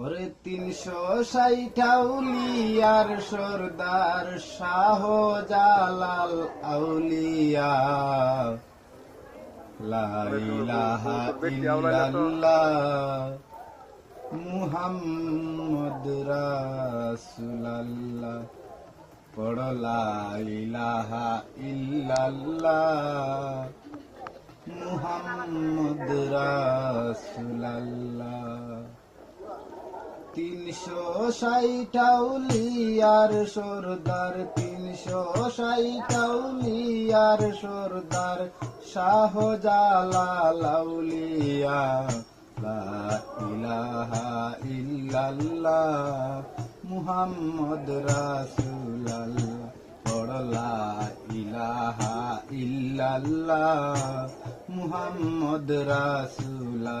ওরে তিনশো ষাটাউলিয়ার সর্দার শাহ জালাল আউলিয়া। লা ইলাহা ইল্লাল্লাহ মুহাম্মদ রাসূলুল্লাহ। পড় লা ইলাহা ইল্লাল্লাহ মুহাম্মদ রাসূলুল্লাহ। তিনশো ষাটাউলিয়ার সর্দার, তিনশো ষাটাউলিয়ার সর্দার শাহ জালালাউলিয়া লা ইলাহা ইল্লাল্লাহ, মুহাম্মদ রাসূলুল্লাহ। পড়, লা ইলাহা ইল্লাল্লাহ, মুহাম্মদ রাসূলুল্লাহ।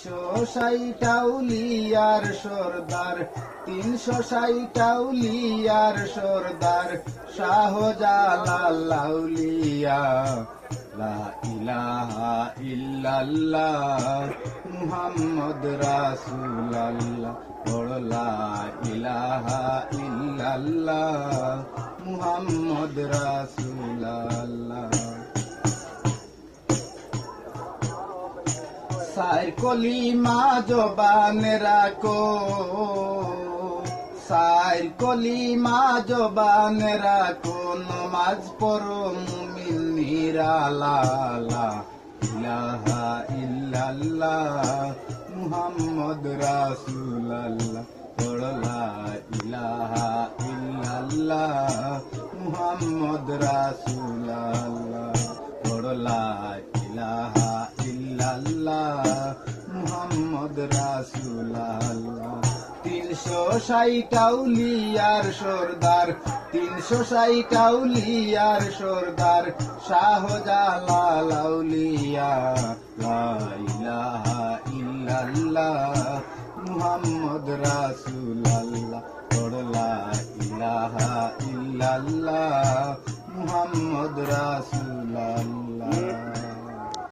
তিনশো ষাটাউলিয়ার সর্দার, তিনশো ষাটাউলিয়ার সর্দার শাহ জালালাউলিয়া লা ইলাহা ইল্লাল্লাহ, মুহাম্মদ রাসূলুল্লাহ। পড় লা ইলাহা ইল্লাল্লাহ, মুহাম্মদ রাসূলুল্লাহ। সার কলিমা জবান রাখো। সার কলিমা জবান রাখো, নমাজ পড়ো মুমিন নিরালা ইলাহা ইল্লাল্লাহ, মুহাম্মদ রাসূলুল্লাহ। পড়লা ইলাহা ইল্লাল্লাহ, মুহাম্মদ রাসূলুল্লাহ। পড়লা ইলাহা ইল্লাল্লাহ মুহাম্মদ রাসূলুল্লাহ। তিনশো ষাটাউলিয়ার সর্দার তিনশো ষাটাউলিয়ার সর্দার শাহ জালালাউলিয়া লা ইলাহা ইল্লাল্লাহ, মুহাম্মদ রাসূলুল্লাহ। পড়লা ইলাহা ইল্লাল্লাহ